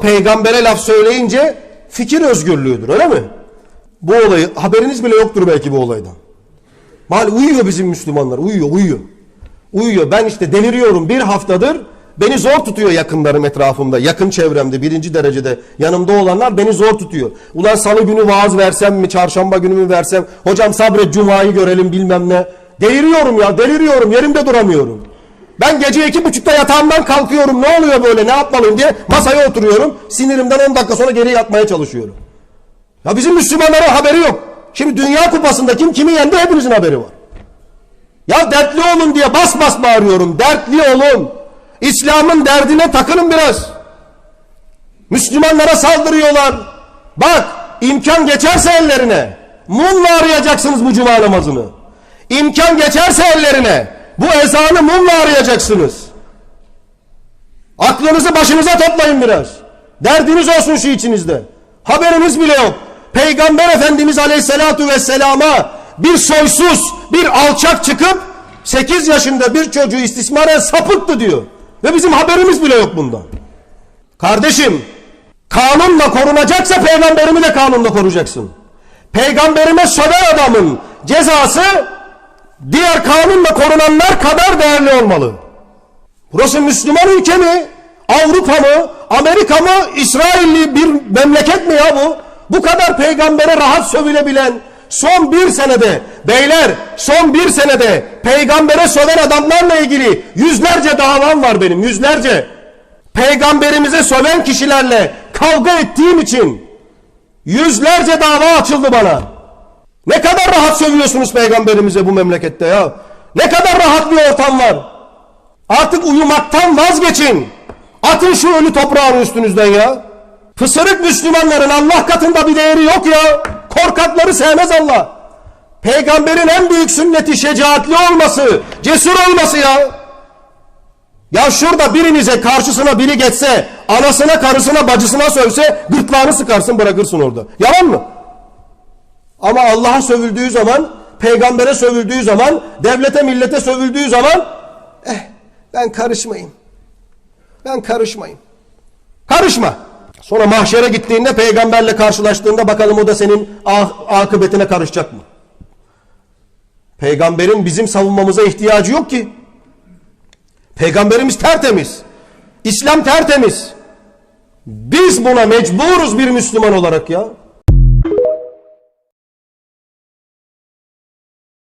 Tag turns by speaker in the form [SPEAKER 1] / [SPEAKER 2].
[SPEAKER 1] Peygambere laf söyleyince fikir özgürlüğüdür öyle mi? Bu olayı haberiniz bile yoktur belki bu olaydan. Mal uyuyor bizim Müslümanlar uyuyor uyuyor. Uyuyor ben işte deliriyorum bir haftadır beni zor tutuyor yakınlarım etrafımda yakın çevremde birinci derecede yanımda olanlar beni zor tutuyor. Ulan salı günü vaaz versem mi çarşamba günü mü versem hocam sabret cumayı görelim bilmem ne. Deliriyorum ya deliriyorum yerimde duramıyorum. Ben gece iki buçukta yatağımdan kalkıyorum ne oluyor böyle ne yapmalıyım diye masaya oturuyorum. Sinirimden 10 dakika sonra geri yatmaya çalışıyorum. Ya bizim Müslümanların haberi yok. Şimdi Dünya Kupası'nda kim kimi yendi hepinizin haberi var. Ya dertli olun diye bas bas bağırıyorum. Dertli olun. İslam'ın derdine takılın biraz. Müslümanlara saldırıyorlar. Bak imkan geçerse ellerine mumla arayacaksınız bu cuma namazını. İmkan geçerse ellerine bu ezanı mumla arayacaksınız. Aklınızı başınıza toplayın biraz. Derdiniz olsun şu içinizde. Haberiniz bile yok. Peygamber Efendimiz Aleyhisselatu Vesselam'a bir soysuz, bir alçak çıkıp 8 yaşında bir çocuğu istismaren sapıttı diyor. Ve bizim haberimiz bile yok bundan. Kardeşim, kanunla korunacaksa peygamberimi de kanunla koruyacaksın. Peygamberime söven adamın cezası diğer kanunla korunanlar kadar değerli olmalı. Burası Müslüman ülke mi? Avrupa mı? Amerika mı? İsrailli bir memleket mi ya bu? Bu kadar peygambere rahat sövülebilen son bir senede beyler son bir senede peygambere söven adamlarla ilgili yüzlerce davam var benim yüzlerce. Peygamberimize söven kişilerle kavga ettiğim için yüzlerce dava açıldı bana. Ne kadar rahat sövüyorsunuz peygamberimize bu memlekette ya. Ne kadar rahat bir ortam var. Artık uyumaktan vazgeçin. Atın şu ölü toprağın üstünüzden ya. Fısırık Müslümanların Allah katında bir değeri yok ya. Korkakları sevmez Allah. Peygamberin en büyük sünneti şecaatli olması, cesur olması ya. Ya şurada birinize karşısına biri geçse, anasına, karısına, bacısına sövse gırtlağını sıkarsın bırakırsın orada. Yalan mı? Ama Allah'a sövüldüğü zaman, peygambere sövüldüğü zaman, devlete millete sövüldüğü zaman eh ben karışmayayım. Ben karışmayayım. Karışma. Sonra mahşere gittiğinde peygamberle karşılaştığında bakalım o da senin ah- akıbetine karışacak mı? Peygamberin bizim savunmamıza ihtiyacı yok ki. Peygamberimiz tertemiz. İslam tertemiz. Biz buna mecburuz bir Müslüman olarak ya.